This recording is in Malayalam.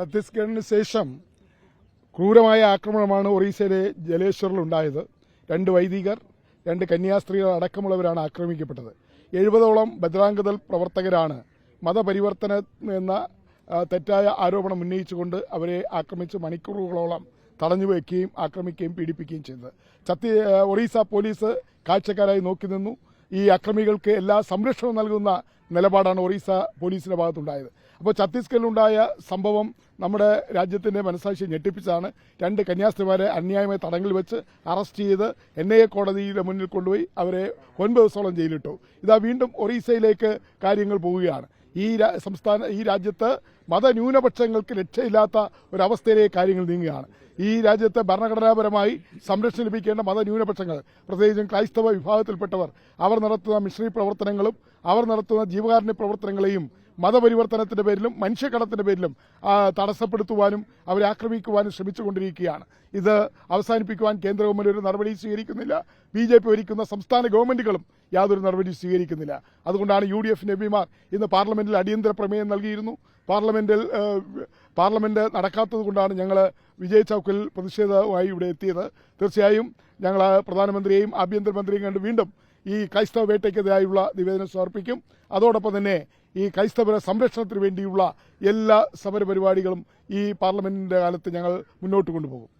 ഛത്തീസ്ഗഡിന് ശേഷം ക്രൂരമായ ആക്രമണമാണ് ഒറീസയിലെ ജലേശ്വറിൽ ഉണ്ടായത്. രണ്ട് വൈദികർ രണ്ട് കന്യാസ്ത്രീകൾ അടക്കമുള്ളവരാണ് ആക്രമിക്കപ്പെട്ടത്. എഴുപതോളം ബദ്രാംഗതൽ പ്രവർത്തകരാണ് മതപരിവർത്തന എന്ന തെറ്റായ ആരോപണം ഉന്നയിച്ചുകൊണ്ട് അവരെ ആക്രമിച്ച് മണിക്കൂറുകളോളം തടഞ്ഞു വയ്ക്കുകയും ആക്രമിക്കുകയും പീഡിപ്പിക്കുകയും ചെയ്തത്. ഛത്തി ഒറീസ പോലീസ് കാഴ്ചക്കാരായി നോക്കി നിന്നു. ഈ അക്രമികൾക്ക് എല്ലാ സംരക്ഷണവും നൽകുന്ന നിലപാടാണ് ഒറീസ പോലീസിന്റെ ഭാഗത്തുണ്ടായത്. അപ്പോൾ ഛത്തീസ്ഗഡിലുണ്ടായ സംഭവം നമ്മുടെ രാജ്യത്തിന്റെ മനസാക്ഷി ഞെട്ടിപ്പിച്ചാണ് രണ്ട് കന്യാസ്ത്രീമാരെ അന്യായമായി തടങ്കിൽ വെച്ച് അറസ്റ്റ് ചെയ്ത് എൻ ഐ എ കോടതിയുടെ മുന്നിൽ കൊണ്ടുപോയി അവരെ ഒൻപത് ദിവസത്തോളം ജയിലിട്ടു. ഇതാ വീണ്ടും ഒറീസയിലേക്ക് കാര്യങ്ങൾ പോവുകയാണ്. ഈ സംസ്ഥാന ഈ രാജ്യത്ത് മതന്യൂനപക്ഷങ്ങൾക്ക് രക്ഷയില്ലാത്ത ഒരവസ്ഥയിലേക്ക് കാര്യങ്ങൾ നീങ്ങുകയാണ്. ഈ രാജ്യത്തെ ഭരണഘടനാപരമായി സംരക്ഷണം ലഭിക്കേണ്ട മതന്യൂനപക്ഷങ്ങൾ പ്രത്യേകിച്ചും ക്രൈസ്തവ വിഭാഗത്തിൽപ്പെട്ടവർ അവർ നടത്തുന്ന മിഷണറി പ്രവർത്തനങ്ങളും അവർ നടത്തുന്ന ജീവകാരുണ്യ പ്രവർത്തനങ്ങളെയും മതപരിവർത്തനത്തിന്റെ പേരിലും മനുഷ്യക്കടത്തിന്റെ പേരിലും തടസ്സപ്പെടുത്തുവാനും അവരെ ആക്രമിക്കുവാനും ശ്രമിച്ചുകൊണ്ടിരിക്കുകയാണ്. ഇത് അവസാനിപ്പിക്കുവാൻ കേന്ദ്ര ഗവൺമെന്റ് ഒരു നടപടി സ്വീകരിക്കുന്നില്ല. ബി ജെ പി ഒരുക്കുന്ന സംസ്ഥാന ഗവൺമെന്റുകളും യാതൊരു നടപടി സ്വീകരിക്കുന്നില്ല. അതുകൊണ്ടാണ് യു ഡി എഫ് എംപിമാർ ഇന്ന് പാർലമെന്റിൽ അടിയന്തര പ്രമേയം നൽകിയിരുന്നു. പാർലമെന്റിൽ പാർലമെന്റ് നടക്കാത്തത് കൊണ്ടാണ് ഞങ്ങൾ വിജയ് ചൌക്കിൽ പ്രതിഷേധവുമായി ഇവിടെ എത്തിയത്. തീർച്ചയായും ഞങ്ങൾ പ്രധാനമന്ത്രിയെയും ആഭ്യന്തരമന്ത്രിയെയും കണ്ട് വീണ്ടും ഈ ക്രൈസ്തവ വേട്ടയ്ക്കെതിരായുള്ള നിവേദനം സമർപ്പിക്കും. അതോടൊപ്പം തന്നെ ഈ ക്രൈസ്തവ സംരക്ഷണത്തിന് വേണ്ടിയുള്ള എല്ലാ സമരപരിപാടികളും ഈ പാർലമെന്റിന്റെ കാലത്ത് ഞങ്ങൾ മുന്നോട്ട് കൊണ്ടുപോകും.